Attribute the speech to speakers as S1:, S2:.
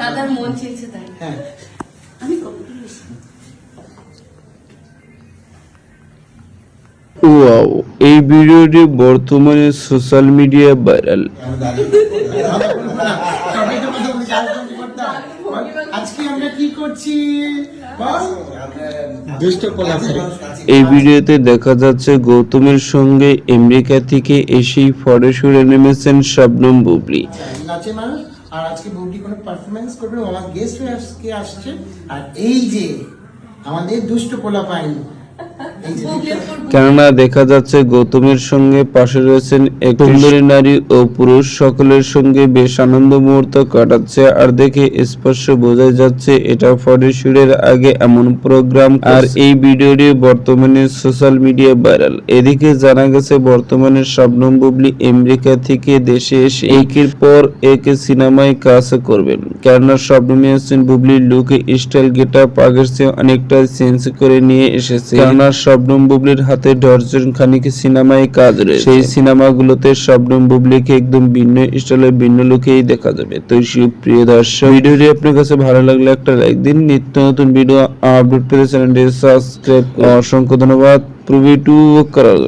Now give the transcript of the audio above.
S1: দাদার মন চেয়েছে তাই।
S2: হ্যাঁ।
S1: আমি
S3: ওয়াও এই ভিডিওটি বর্তমানে সোশ্যাল মিডিয়া ভাইরাল?
S2: আজকে আমরা কি করছি?
S3: এই ভিডিওতে দেখা যাচ্ছে গৌতমের সঙ্গে আমেরিকা থেকে এসেই ফটো শুটে নেমেছেন শবনম বুবলি।
S2: নাচে মানুষ? আর আজকে বউটি কোনো পারফরমেন্স করবে আমার গেস্ট হয়ে আজকে আসছে? আর এই যে আমাদের দুষ্ট কোলা পাইন এই যে
S1: বুবলি আপুর
S3: কেননা দেখা যাচ্ছে গৌতমের সঙ্গে পাশে রয়েছেন এক সুন্দরী নারী ও পুরুষ। সকলের সঙ্গে বেশ আনন্দ মুহূর্ত কাটাচ্ছে আর দেখে স্পষ্ট বোঝা যাচ্ছে এটা ফটোশুটের আগে এমন প্রোগ্রাম আর এই ভিডিওটি বর্তমানে সোশ্যাল মিডিয়া ভাইরাল এদিকে জানা গেছে বর্তমানে শবনম বুবলি আমেরিকা থেকে দেশে এসে একের পর এক সিনেমায় কাজ করবেন। কেননা শবনম ইয়াসিন বুবলির লুকে স্টাইল গেট আপ আগের চেয়ে অনেকটা চেঞ্জ করে নিয়ে এসেছে। কেননা শবনম বুবলির হাতে ডর্জন খানিক সিনেমায় কাজ রয়েছে। সেই সিনেমাগুলোতে শবনম বুবলিকে একদম ভিন্ন স্টাইলে ভিন্ন লুকেই দেখা যাবে। তো প্রিয় দর্শক ভিডিওটি আপনার কাছে ভালো লাগলে একটা লাইক দিন। নিত্য নতুন ভিডিও আপডেট পেতে চ্যানেলটি সাবস্ক্রাইব অসংখ্য ধন্যবাদ। প্রভি টু করার।